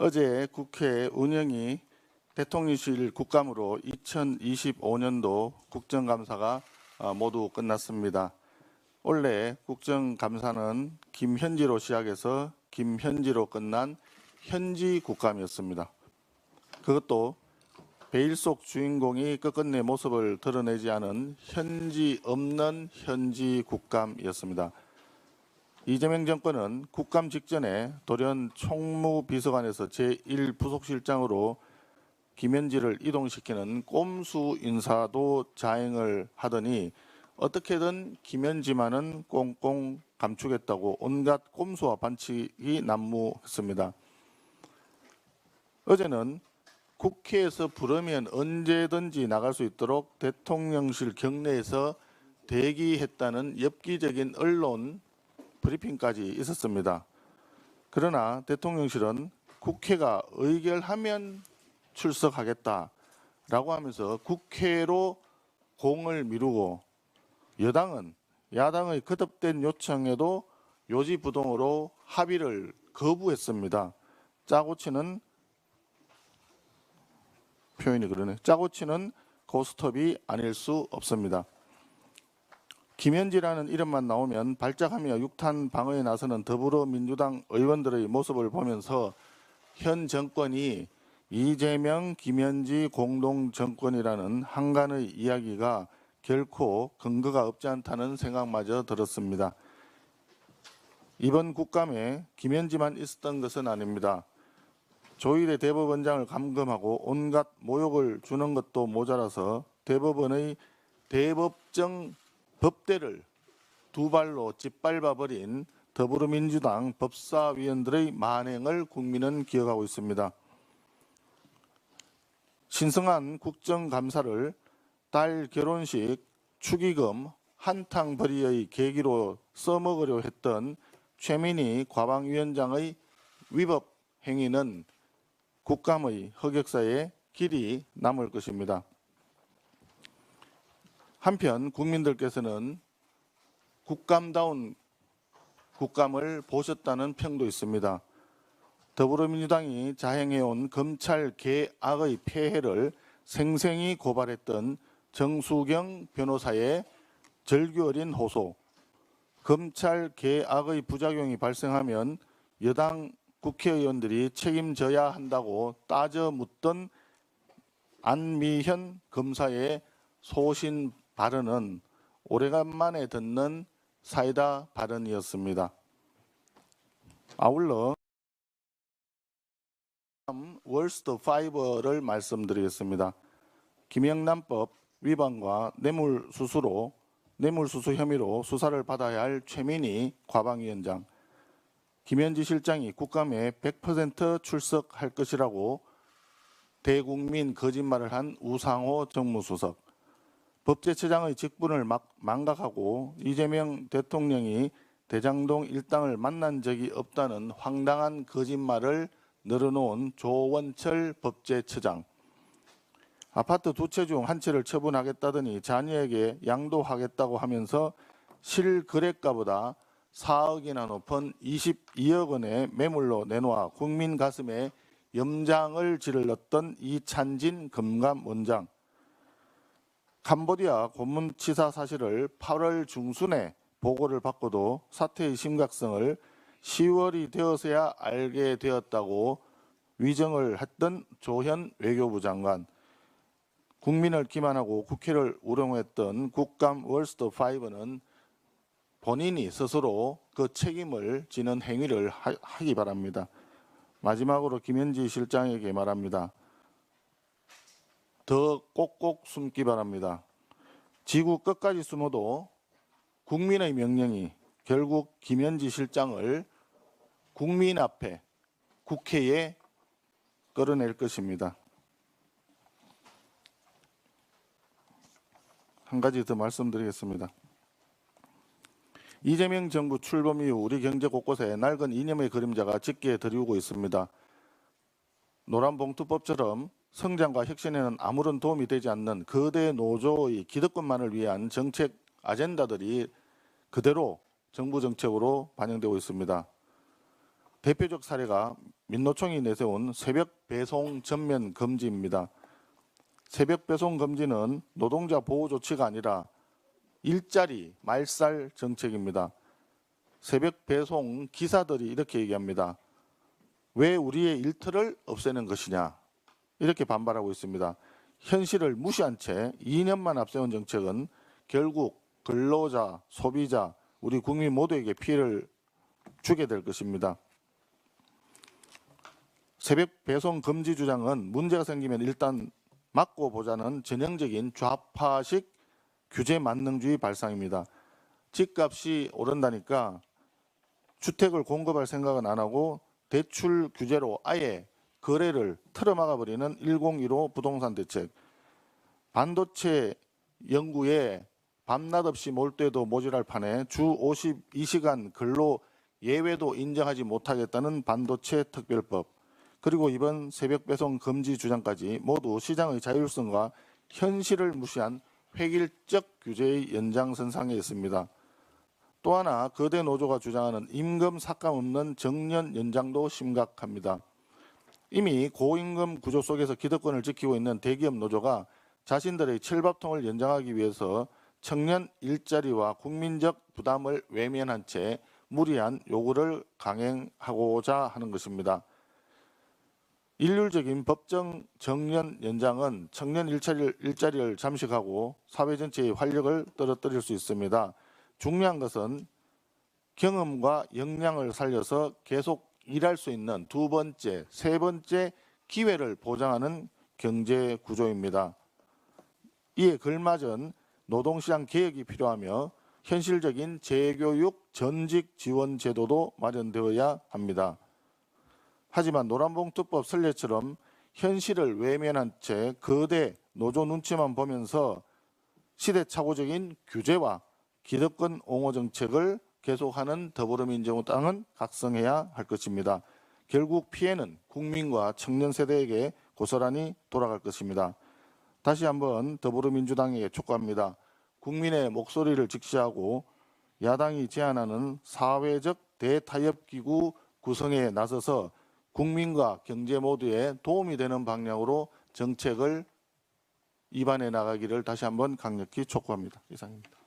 어제 국회 운영이 대통령실 국감으로 2025년도 국정감사가 어, 모두 끝났습니다. 원래 국정감사는 김현지로 시작해서 김현지로 끝난 현지 국감이었습니다. 그것도 베일 속 주인공이 끝끝내 모습을 드러내지 않은 현지 없는 현지 국감이었습니다. 이재명 정권은 국감 직전에 돌연 총무비서관에서 제1부속실장으로 김현지를 이동시키는 꼼수 인사도 자행을 하더니 어떻게든 김현지만은 꽁꽁 감추겠다고 온갖 꼼수와 반칙이 난무했습니다. 어제는 국회에서 부르면 언제든지 나갈 수 있도록 대통령실 경내에서 대기했다는 엽기적인 언론 브리핑까지 있었습니다. 그러나 대통령실은 국회가 의결하면 출석하겠다라고 하면서 국회로 공을 미루고 여당은 야당의 거듭된 요청에도 요지부동으로 합의를 거부했습니다. 짜고 치는 표현이 그러네. 짜고 치는 고스톱이 아닐 수 없습니다. 김현지라는 이름만 나오면 발작하며 육탄 방어에 나서는 더불어민주당 의원들의 모습을 보면서 현 정권이 이재명, 김현지 공동 정권이라는 한간의 이야기가 결코 근거가 없지 않다는 생각마저 들었습니다. 이번 국감에 김현지만 있었던 것은 아닙니다. 조일의 대법원장을 감금하고 온갖 모욕을 주는 것도 모자라서 대법원의 대법정 법대를 두 발로 짓밟아버린 더불어민주당 법사위원들의 만행을 국민은 기억하고 있습니다. 신성한 국정감사를 딸 결혼식 축의금 한탕벌이의 계기로 써먹으려 했던 최민희 과방위원장의 위법 행위는 국감의 흑역사에 길이 남을 것입니다. 한편 국민들께서는 국감다운 국감을 보셨다는 평도 있습니다. 더불어민주당이 자행해온 검찰 개악의 폐해를 생생히 고발했던 정수경 변호사의 절규어린 호소, 검찰 개악의 부작용이 발생하면 여당 국회의원들이 책임져야 한다고 따져 묻던 안미현 검사의 소신 발언은 오래간만에 듣는 사이다 발언이었습니다. 아울러 월스트 5를 말씀드리겠습니다. 김영란법 위반과 뇌물 수수로 뇌물 수수 혐의로 수사를 받아야 할 최민희 과방위원장, 김현지 실장이 국감에 100% 출석할 것이라고 대국민 거짓말을 한 우상호 정무수석, 법제처장의 직분을 막 망각하고 이재명 대통령이 대장동 일당을 만난 적이 없다는 황당한 거짓말을 늘어놓은 조원철 법제처장. 아파트 두 채 중 한 채를 처분하겠다더니 자녀에게 양도하겠다고 하면서 실거래가보다 4억이나 높은 22억 원의 매물로 내놓아 국민 가슴에 염장을 지를렀던 이찬진 금감원장. 캄보디아 고문치사 사실을 8월 중순에 보고를 받고도 사태의 심각성을 10월이 되어서야 알게 되었다고 위정을 했던 조현 외교부 장관, 국민을 기만하고 국회를 우롱했던 국감 월스트 5는 본인이 스스로 그 책임을 지는 행위를 하, 하기 바랍니다. 마지막으로 김현지 실장에게 말합니다. 더 꼭꼭 숨기 바랍니다. 지구 끝까지 숨어도 국민의 명령이 결국 김현지 실장을 국민 앞에 국회에 끌어낼 것입니다. 한 가지 더 말씀드리겠습니다. 이재명 정부 출범 이후 우리 경제 곳곳에 낡은 이념의 그림자가 짙게 드리우고 있습니다. 노란봉투법처럼 성장과 혁신에는 아무런 도움이 되지 않는 거대 노조의 기득권만을 위한 정책 아젠다들이 그대로 정부 정책으로 반영되고 있습니다. 대표적 사례가 민노총이 내세운 새벽 배송 전면 금지입니다. 새벽 배송 금지는 노동자 보호 조치가 아니라 일자리 말살 정책입니다. 새벽 배송 기사들이 이렇게 얘기합니다. 왜 우리의 일터를 없애는 것이냐? 이렇게 반발하고 있습니다. 현실을 무시한 채 2년만 앞세운 정책은 결국 근로자, 소비자, 우리 국민 모두에게 피해를 주게 될 것입니다. 새벽 배송 금지 주장은 문제가 생기면 일단 막고 보자는 전형적인 좌파식 규제 만능주의 발상입니다. 집값이 오른다니까 주택을 공급할 생각은 안 하고 대출 규제로 아예 거래를 틀어막아 버리는 1015 부동산 대책. 반도체 연구에 밤낮 없이 몰두해도 모자랄 판에 주 52시간 근로 예외도 인정하지 못하겠다는 반도체 특별법. 그리고 이번 새벽 배송 금지 주장까지 모두 시장의 자율성과 현실을 무시한 획일적 규제의 연장선상에 있습니다. 또 하나 거대 노조가 주장하는 임금 삭감 없는 정년 연장도 심각합니다. 이미 고임금 구조 속에서 기득권을 지키고 있는 대기업 노조가 자신들의 칠밥통을 연장하기 위해서 청년 일자리와 국민적 부담을 외면한 채 무리한 요구를 강행하고자 하는 것입니다. 일률적인 법정 정년 연장은 청년 일자리를, 일자리를 잠식하고 사회 전체의 활력을 떨어뜨릴 수 있습니다. 중요한 것은 경험과 역량을 살려서 계속 일할 수 있는 두 번째, 세 번째 기회를 보장하는 경제 구조입니다. 이에 걸맞은 노동시장 개혁이 필요하며 현실적인 재교육 전직 지원 제도도 마련되어야 합니다. 하지만 노란봉투법 선례처럼 현실을 외면한 채 거대 노조 눈치만 보면서 시대착오적인 규제와 기득권 옹호 정책을 계속하는 더불어민주당은 각성해야 할 것입니다. 결국 피해는 국민과 청년 세대에게 고스란히 돌아갈 것입니다. 다시 한번 더불어민주당에게 촉구합니다. 국민의 목소리를 직시하고 야당이 제안하는 사회적 대타협기구 구성에 나서서 국민과 경제 모두에 도움이 되는 방향으로 정책을 입안해 나가기를 다시 한번 강력히 촉구합니다. 이상입니다.